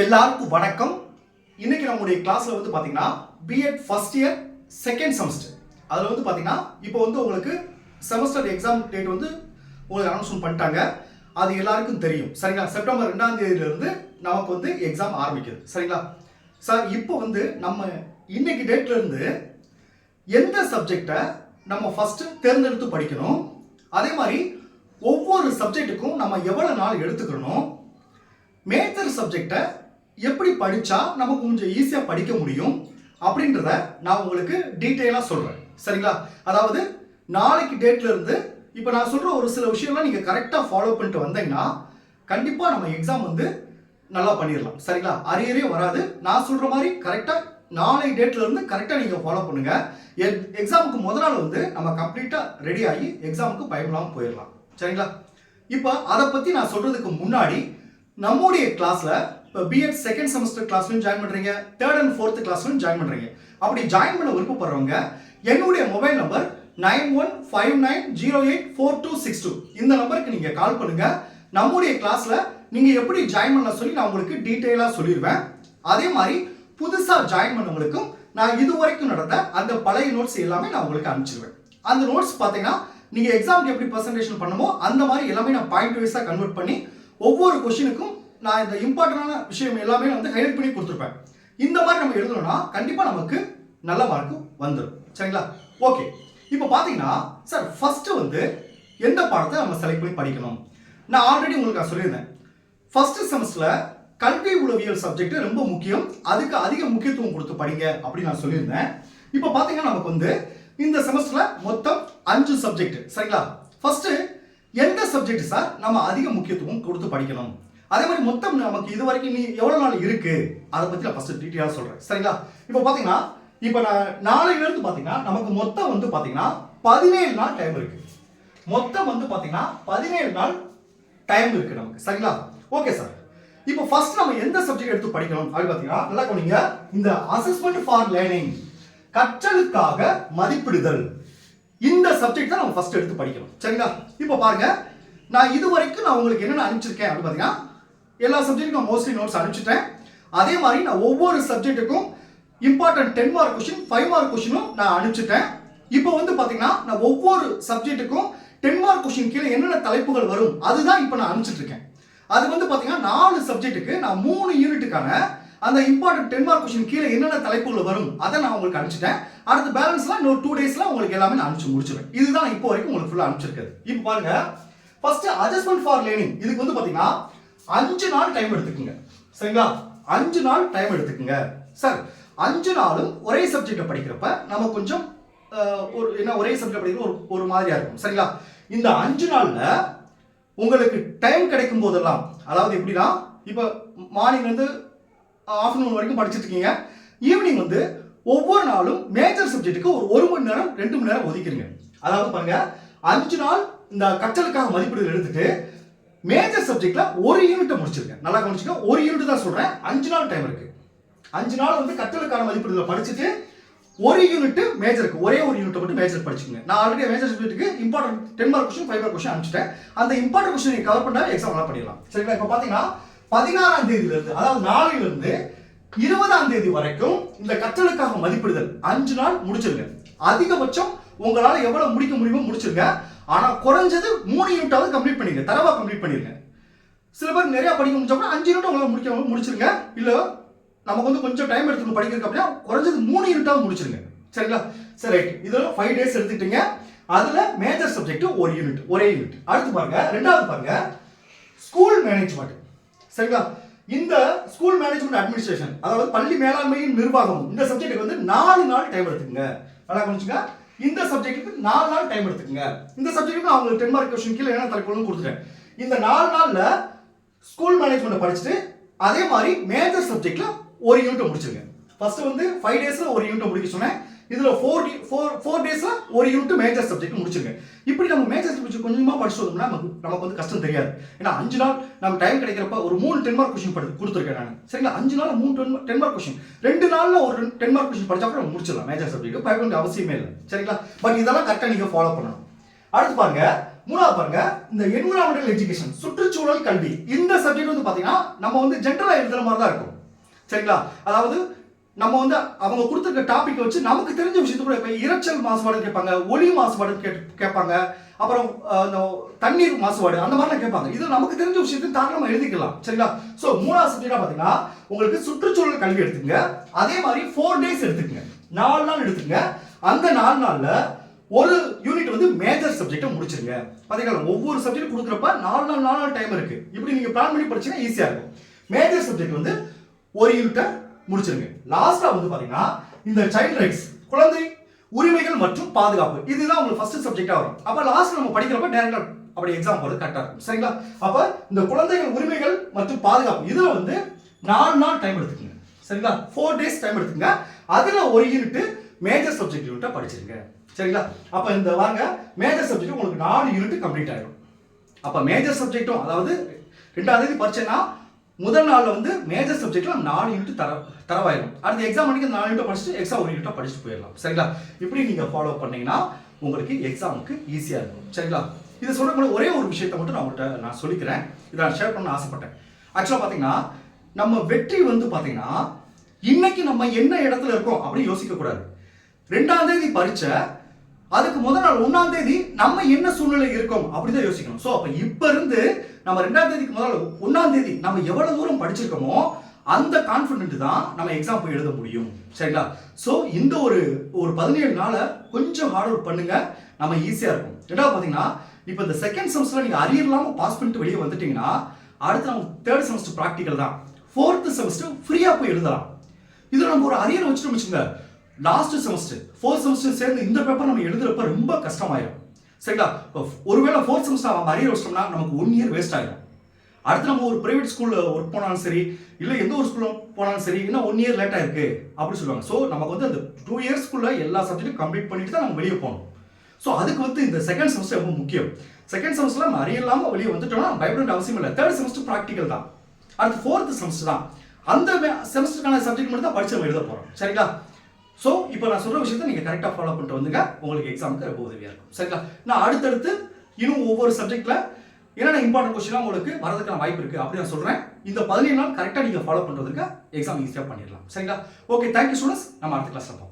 எல்லாருக்கும் வணக்கம். இன்னைக்கு நம்முடைய கிளாஸ்ல வந்து பாத்தீங்கன்னா B Ed first year second semester அதில் வந்து பாத்தீங்கன்னா இப்போ வந்து உங்களுக்கு செமஸ்டர் எக்ஸாம் டேட் வந்து உங்களுக்கு அனௌன்ஸ்மெண்ட் பண்ணிட்டாங்க. அது எல்லாருக்கும் தெரியும். சரிங்களா? செப்டம்பர் ரெண்டாம் தேதியில இருந்து நமக்கு வந்து எக்ஸாம் ஆரம்பிக்குது. சரிங்களா? சார் இப்போ வந்து நம்ம இன்னைக்கு டேட்ல இருந்து எந்த சப்ஜெக்டை நம்ம ஃபர்ஸ்ட் தேர்ந்தெடுத்து படிக்கணும்? அதே மாதிரி ஒவ்வொரு சப்ஜெக்ட்டுக்கும் நம்ம எவ்வளவு நாள் எடுத்துக்கணும்? மேஜர் சப்ஜெக்டை எப்படி படித்தா நமக்கு கொஞ்சம் ஈஸியாக படிக்க முடியும் அப்படின்றத நான் உங்களுக்கு டீட்டெயிலாக சொல்கிறேன் சரிங்களா? அதாவது நாளைக்கு டேட்லேருந்து இப்போ நான் சொல்கிற ஒரு சில விஷயம்லாம் நீங்கள் கரெக்டாக ஃபாலோ பண்ணிட்டு வந்தீங்கன்னா கண்டிப்பாக நம்ம எக்ஸாம் வந்து நல்லா பண்ணிடலாம். சரிங்களா? அரியரே வராது. நான் சொல்கிற மாதிரி கரெக்டாக நாளை டேட்லேருந்து கரெக்டாக நீங்கள் ஃபாலோ பண்ணுங்க. எக்ஸாமுக்கு முத நாள் வந்து நம்ம கம்ப்ளீட்டாக ரெடி ஆகி எக்ஸாமுக்கு பயப்படாமல் போயிடலாம். சரிங்களா? இப்போ அதை பற்றி நான் சொல்கிறதுக்கு முன்னாடி நம்முடைய கிளாஸில் இப்போ பிஎட் செகண்ட் செமஸ்டர் கிளாஸ்லையும் ஜாயின் பண்ணுறீங்க தேர்ட் அண்ட் ஃபோர்த் கிளாஸ்லையும் ஜாயின் பண்ணுறீங்க அப்படி ஜாயின் பண்ண விருப்பப்படுறவங்க என்னுடைய mobile number nine one five nine zero eight four two six two இந்த நம்பருக்கு நீங்கள் கால் பண்ணுங்க. நம்முடைய கிளாஸில் நீங்கள் எப்படி ஜாயின் பண்ண சொல்லி நான் உங்களுக்கு டீட்டெயிலாக சொல்லிடுவேன் அதே மாதிரி புதுசாக ஜாயின் பண்ணவங்களுக்கும் நான் இது வரைக்கும் நடந்த அந்த பழைய நோட்ஸ் எல்லாமே நான் உங்களுக்கு அனுப்பிச்சிருவேன். அந்த நோட்ஸ் பார்த்தீங்கன்னா நீங்கள் எக்ஸாமுக்கு எப்படி பர்சன்டேஷன் பண்ணுமோ அந்த மாதிரி எல்லாமே நான் பாயிண்ட் வைஸாக கன்வெர்ட் பண்ணி ஒவ்வொரு கொஷினுக்கும் நான் இந்த இம்பார்ட்டண்டான விஷயம் எல்லாமே வந்து ஹைலைட் பண்ணி கொடுத்துருப்பேன். இந்த மாதிரி நம்ம எழுதணும்னா கண்டிப்பாக நமக்கு நல்ல மார்க்கு வந்துடும் சரிங்களா? ஓகே இப்போ பார்த்தீங்கன்னா சார் ஃபஸ்ட்டு வந்து எந்த பாடத்தை நம்ம செலக்ட் பண்ணி படிக்கணும்? நான் ஆல்ரெடி உங்களுக்கு நான் சொல்லியிருந்தேன். ஃபஸ்ட்டு செமஸ்டரில் கல்வி உளவியல் சப்ஜெக்ட் ரொம்ப முக்கியம். அதுக்கு அதிக முக்கியத்துவம் கொடுத்து படிங்க அப்படின்னு நான் சொல்லியிருந்தேன். இப்போ பார்த்தீங்கன்னா நமக்கு வந்து இந்த செமஸ்டரில் மொத்தம் அஞ்சு சப்ஜெக்ட் சரிங்களா? ஃபஸ்ட்டு எந்த சப்ஜெக்ட் சார் நம்ம அதிக முக்கியத்துவம் கொடுத்து படிக்கணும்? அதே மாதிரி மொத்தம் நமக்கு இது வரைக்கும் நீ எவ்வளோ நாள் இருக்கு? அதை பற்றி நான் ஃபர்ஸ்ட் டீட்டெயிலாக சொல்கிறேன் சரிங்களா? இப்போ பார்த்தீங்கன்னா இப்போ நான் நாளையிலேருந்து பார்த்தீங்கன்னா நமக்கு மொத்தம் வந்து பார்த்தீங்கன்னா பதினேழு நாள் டைம் இருக்கு. மொத்தம் வந்து பார்த்தீங்கன்னா பதினேழு நாள் டைம் இருக்கு நமக்கு. சரிங்களா? ஓகே சார் இப்போ ஃபர்ஸ்ட் நம்ம எந்த சப்ஜெக்ட் எடுத்து படிக்கணும் அப்படின்னு பார்த்தீங்கன்னா நல்லா கவனிங்க. இந்த அசஸ்மெண்ட் ஃபார் லேர்னிங் கற்றலுக்காக மதிப்பிடுதல். இந்த சப்ஜெக்ட் தான் நம்ம ஃபர்ஸ்ட் எடுத்து படிக்கணும். சரிங்களா? இப்போ பாருங்க நான் இது வரைக்கும் நான் உங்களுக்கு என்னென்ன அனுப்பிச்சிருக்கேன் அப்படின்னு பார்த்தீங்கன்னா எல்லா சப்ஜெக்ட்டுக்கும் நான் மோஸ்ட்லி நோட்ஸ் அனுப்பிச்சிட்டேன். அதே மாதிரி நான் ஒவ்வொரு சப்ஜெக்ட்டுக்கும் important ten mark question five mark கொஷினும் நான் அனுப்பிச்சிட்டேன். இப்போ வந்து பார்த்தீங்கன்னா நான் ஒவ்வொரு சப்ஜெக்ட்டுக்கும் டென் மார்க் கொஷின் கீழே என்னென்ன தலைப்புகள் வரும் அதுதான் இப்போ நான் அனுப்பிச்சிட்டு இருக்கேன் அது வந்து பார்த்தீங்கன்னா நாலு சப்ஜெக்ட்டுக்கு நான் மூணு யூனிட்டுக்கான அந்த இம்பார்ட்டன்ட் டென் மார்க் கொஷின் கீழே என்னென்ன தலைப்புகள் வரும் அதை நான் உங்களுக்கு அனுப்பிச்சிட்டேன். அடுத்த பேலன்ஸ்லாம் இன்னொரு டூ டேஸ்லாம் உங்களுக்கு எல்லாமே நான் அனுப்பிச்சு முடிச்சிருவேன். இதுதான் இப்போ வரைக்கும் உங்களுக்கு ஃபுல்லாக அனுப்பிச்சிருக்குது இப்போ பாருங்க ஃபர்ஸ்ட் அட்ஜஸ்ட்மெண்ட் ஃபார் லேர்னிங் இதுக்கு வந்து பார்த்தீங்கன்னா அஞ்சு நாள் டைம் எடுத்துக்கோங்க. சரிங்களா? அஞ்சு நாள் டைம் எடுத்துக்கோங்க. சார் அஞ்சு நாளும் ஒரே சப்ஜெக்டை படிக்கிறப்ப நம்ம கொஞ்சம் ஒரு என்ன ஒரே சப்ஜெக்ட் படிக்கிற ஒரு ஒரு மாதிரியா இருக்கும். சரிங்களா? இந்த அஞ்சு நாள்ல உங்களுக்கு டைம் கிடைக்கும் போதெல்லாம் அதாவது எப்படின்னா இப்போ மார்னிங் வந்து ஆஃப்டர்நூன் வரைக்கும் படிச்சுட்டு இருக்கீங்க. ஈவினிங் வந்து ஒவ்வொரு நாளும் மேஜர் சப்ஜெக்ட்டுக்கு ஒரு ஒரு மணி நேரம் ரெண்டு மணி நேரம் ஒதுக்கிடுங்க. அதாவது பாருங்க அஞ்சு நாள் இந்த கற்றலுக்காக மதிப்பீடுகள் எடுத்துட்டு மேஜர் சப்ஜெக்ட்ல ஒரு யூனிட்டை முடிச்சிருக்கேன். நல்லா கவனிச்சுக்க ஒரு யூனிட் தான் சொல்றேன். அஞ்சு நாள் டைம் இருக்கு. அஞ்சு நாள் வந்து கற்றலுக்கான மதிப்பீடுகளை படிச்சுட்டு ஒரு யூனிட் மேஜருக்கு ஒரே ஒரு யூனிட் மட்டும் மேஜர் படிச்சுக்கோங்க. நான் ஆல்ரெடி மேஜர் சப்ஜெக்ட்டுக்கு important ten mark question five mark question அனுப்பிச்சிட்டேன். அந்த இம்பார்ட்டன்ட் கொஸ்டின் கவர் பண்ணா எக்ஸாம் நல்லா பண்ணிடலாம். சரிங்களா? இப்போ பார்த்தீங்கன்னா பதினாறாம் தேதியில இருந்து அதாவது நாளையில இருந்து இருபதாம் தேதி வரைக்கும் இந்த கற்றலுக்காக மதிப்பிடுதல் அஞ்சு நாள் முடிச்சிருங்க. அதிகபட்சம் உங்களால் எவ்வளவு முடிக்க முடியுமோ முடிச்சிருங்க. ஆனால் குறைஞ்சது மூணு யூனிட்டாவது கம்ப்ளீட் பண்ணிடுங்க தரவாக கம்ப்ளீட் பண்ணிடுங்க சில பேர் நிறைய படிக்க முடிச்சோம்னா அஞ்சு யூனிட் உங்களால் முடிக்க முடிச்சிருங்க. இல்லை நமக்கு வந்து கொஞ்சம் டைம் எடுத்துக்கணும் படிக்கிறதுக்கு அப்படின்னா குறைஞ்சது மூணு யூனிட்டாவது முடிச்சிருங்க. சரிங்களா? சரி ரைட். இதில் ஃபைவ் டேஸ் எடுத்துக்கிட்டீங்க. அதில் மேஜர் சப்ஜெக்ட் ஒரு யூனிட் ஒரே யூனிட் அடுத்து பாருங்க ரெண்டாவது பாருங்க. ஸ்கூல் மேனேஜ்மெண்ட் சரிங்களா? இந்த ஸ்கூல் மேனேஜ்மெண்ட் அட்மினிஸ்ட்ரேஷன் அதாவது பள்ளி மேலாண்மையின் நிர்வாகம் இந்த சப்ஜெக்ட்டுக்கு வந்து நாலு நாள் டைம் எடுத்துக்கங்க. நல்லா கொஞ்சம் இந்த சப்ஜெக்ட்டுக்கு நாலு நாள் டைம் எடுத்துக்கங்க. இந்த சப்ஜெக்ட்டுக்கு அவங்களுக்கு டென் மார்க் கொஸ்டின் கீழே என்ன தலைப்புகளும் கொடுத்துட்டேன். இந்த நாலு நாளில் ஸ்கூல் மேனேஜ்மெண்ட் படிச்சுட்டு அதே மாதிரி மேஜர் சப்ஜெக்டில் ஒரு யூனிட் முடிச்சிருங்க. ஃபர்ஸ்ட் வந்து ஃபைவ் டேஸில் ஒரு யூனிட் முடிக்க சொன்னேன். இதில் ஃபோர் ஃபோர் ஃபோர் டேஸில் ஒரு யூனிட் மேஜர் சப்ஜெக்ட் முடிச்சிருங்க இப்படி நம்ம மேஜர் சப்ஜெக்ட் கொஞ்சமாக படிச்சு வந்தோம்னா நமக்கு நமக்கு வந்து கஷ்டம் தெரியாது. ஏன்னா அஞ்சு நாள் நம்ம டைம் கிடைக்கிறப்ப ஒரு மூணு டென் மார்க் கொஸ்டின் படி கொடுத்துருக்கேன் நான். சரிங்களா? அஞ்சு நாள் மூணு டென் டென் மார்க் கொஸ்டின் ரெண்டு நாளில் ஒரு டென் மார்க் கொஸ்டின் படிச்சா கூட நம்ம முடிச்சிடலாம். மேஜர் சப்ஜெக்ட் பயப்பட வேண்டிய அவசியமே இல்லை. சரிங்களா? பட் இதெல்லாம் கரெக்டாக நீங்கள் ஃபாலோ பண்ணணும். அடுத்து பாருங்க மூணாவது பாருங்க இந்த என்விரான்மெண்டல் எஜுகேஷன் சுற்றுச்சூழல் கல்வி. இந்த சப்ஜெக்ட் வந்து பார்த்தீங்கன்னா நம்ம வந்து ஜென்ரலாக எழுதுற மாதிரி தான் இருக்கும். சரிங்களா? அதாவது நம்ம வந்து அவங்க கொடுத்துருக்க டாபிக் வச்சு நமக்கு தெரிஞ்ச விஷயத்த கூட இப்போ இரைச்சல் மாசுபாடு கேட்பாங்க ஒளி மாசுபாடு கேட் கேட்பாங்க. அப்புறம் தண்ணீர் மாசுபாடு அந்த மாதிரிலாம் கேட்பாங்க. இது நமக்கு தெரிஞ்ச விஷயத்தையும் தாராளமாக எழுதிக்கலாம். சரிங்களா? ஸோ மூணாவது சப்ஜெக்டாக பார்த்தீங்கன்னா உங்களுக்கு சுற்றுச்சூழல் கல்வி எடுத்துங்க அதே மாதிரி ஃபோர் டேஸ் எடுத்துக்கங்க. நாலு நாள் எடுத்துங்க அந்த நாலு நாளில் ஒரு யூனிட் வந்து மேஜர் சப்ஜெக்ட்டை முடிச்சிருங்க. பார்த்தீங்களா ஒவ்வொரு சப்ஜெக்ட் கொடுக்குறப்ப நாலு நாள் நாலு நாள் டைம் இருக்குது இப்படி நீங்கள் பிளான் பண்ணி படிச்சீங்கன்னா ஈஸியாக இருக்கும். மேஜர் சப்ஜெக்ட் வந்து ஒரு யூனிட்டை முடிச்சிருங்க. லாஸ்டா வந்து பாத்தீங்கன்னா இந்த சைல்ட் ரைட்ஸ் குழந்தை உரிமைகள் மற்றும் பாதுகாப்பு இதுதான் உங்களுக்கு ஃபர்ஸ்ட் சப்ஜெக்டா வரும். அப்ப லாஸ்ட் நம்ம படிக்கிறப்ப டேரக்டா அப்படி எக்ஸாம் போறது கரெக்டா இருக்கும். சரிங்களா? அப்ப இந்த குழந்தைகள் உரிமைகள் மற்றும் பாதுகாப்பு இதுல வந்து நாலு நாள் டைம் எடுத்துக்கோங்க. சரிங்களா? ஃபோர் டேஸ் டைம் எடுத்துக்கோங்க. அதுல ஒரு யூனிட் மேஜர் சப்ஜெக்ட் யூனிட்டா படிச்சிருங்க. சரிங்களா? அப்ப இந்த வாங்க மேஜர் சப்ஜெக்ட் உங்களுக்கு நாலு யூனிட் கம்ப்ளீட் ஆயிடும் அப்ப மேஜர் சப்ஜெக்ட்டும் அதாவது ரெண்டாம் தேதி முதல் நாளில் வந்து மேஜர் சப்ஜெக்ட்ல நாலு யூனிட் தர தரவாயிடும் அடுத்த எக்ஸாம் அன்னைக்கு நாலு யூனிட்டை படிச்சுட்டு எக்ஸாம் ஒரு யூனிட்டா படிச்சுட்டு போயிடலாம். சரிங்களா? இப்படி நீங்க ஃபாலோ பண்ணீங்கன்னா உங்களுக்கு எக்ஸாமுக்கு ஈஸியா இருக்கும். சரிங்களா? இது சொல்ற ஒரே ஒரு விஷயத்தை மட்டும் நான் உங்கள்கிட்ட நான் சொல்லிக்கிறேன். இதை நான் ஷேர் பண்ண ஆசைப்பட்டேன். ஆக்சுவலாக பார்த்தீங்கன்னா நம்ம வெற்றி வந்து பார்த்தீங்கன்னா இன்னைக்கு நம்ம என்ன இடத்துல இருக்கோம் அப்படின்னு யோசிக்க கூடாது ரெண்டாம் தேதி பரீட்சை அதுக்கு முதல் நாள் ஒன்றாம் தேதி நம்ம என்ன சூழ்நிலை இருக்கோம்? அப்படிதான் யோசிக்கணும். ஸோ அப்போ இப்போ இருந்து நம்ம ரெண்டாம் தேதிக்கு முதல் ஒன்றாம் தேதி நம்ம எவ்வளவு தூரம் படிச்சிருக்கோமோ அந்த கான்ஃபிடென்ட் தான் நம்ம எக்ஸாம் போய் எழுத முடியும். சரிங்களா? ஸோ இந்த ஒரு ஒரு பதினேழு நாளை கொஞ்சம் ஹார்ட் ஒர்க் பண்ணுங்க. நம்ம ஈஸியாக இருக்கும். ரெண்டாவது பார்த்தீங்கன்னா இப்போ இந்த செகண்ட் செமஸ்டர்ல நீங்கள் அரியர் இல்லாமல் பாஸ் பண்ணிட்டு வெளியே வந்துட்டீங்கன்னா அடுத்து நம்ம தேர்ட் செமஸ்டர் ப்ராக்டிக்கல் தான். ஃபோர்த்து செமஸ்டர் ஃப்ரீயாக போய் எழுதலாம். இது நம்ம ஒரு அரியர் வச்சுட்டு வச்சுங்க லாஸ்ட் செமஸ்டர் ஃபோர்த் செமஸ்டர் சேர்ந்து இந்த பேப்பர் நம்ம எழுதுறப்ப ரொம்ப கஷ்டமாயிடும் சரிங்களா? ஒருவேளை ஃபோர்த் செமஸ்டர் அவன் அரியர் வச்சிட்டோம்னா நமக்கு ஒன் இயர் வேஸ்ட் ஆகிடும் அடுத்து நம்ம ஒரு பிரைவேட் ஸ்கூலில் ஒர்க் போனாலும் சரி இல்லை எந்த ஒரு ஸ்கூலில் போனாலும் சரி இன்னும் ஒன் இயர் லேட்டாக இருக்குது அப்படின்னு சொல்லுவாங்க. ஸோ நமக்கு வந்து அந்த டூ இயர்ஸ்க்குள்ளே எல்லா சப்ஜெக்ட்டும் கம்ப்ளீட் பண்ணிட்டு தான் நம்ம வெளியே போகணும். ஸோ அதுக்கு வந்து இந்த செகண்ட் செமஸ்டர் ரொம்ப முக்கியம். செகண்ட் செமஸ்டர்ல நம்ம அறிய இல்லாமல் வெளியே வந்துட்டோம்னா பயப்பட அவசியம் இல்லை. தேர்ட் செமஸ்டர் ப்ராக்டிக்கல் தான். அடுத்து ஃபோர்த் செமஸ்டர் தான். அந்த செமஸ்டருக்கான சப்ஜெக்ட் மட்டும் தான் படிச்சு நம்ம எழுத போகிறோம் சரிங்களா? ஸோ இப்போ நான் சொல்கிற விஷயத்தை நீங்கள் கரெக்டாக ஃபாலோ பண்ணிட்டு வந்துங்க. உங்களுக்கு எக்ஸாமுக்கு ரொம்ப உதவியாக இருக்கும். சரிங்களா? நான் அடுத்தடுத்து இன்னும் ஒவ்வொரு சப்ஜெக்ட்டில் என்னென்ன இம்பார்ட்டன்ட் கொஸ்டினாக உங்களுக்கு வரதுக்கான வாய்ப்பு இருக்குது அப்படி நான் சொல்கிறேன் இந்த பதினேழு நாள் கரெக்டாக நீங்கள் ஃபாலோ பண்ணுறதுக்கு எக்ஸாம் ஈஸியாக பண்ணிடலாம். சரிங்களா? ஓகே தேங்க்யூ ஸ்டூடெண்ட்ஸ் நம்ம அடுத்த கிளாஸில் பார்ப்போம்.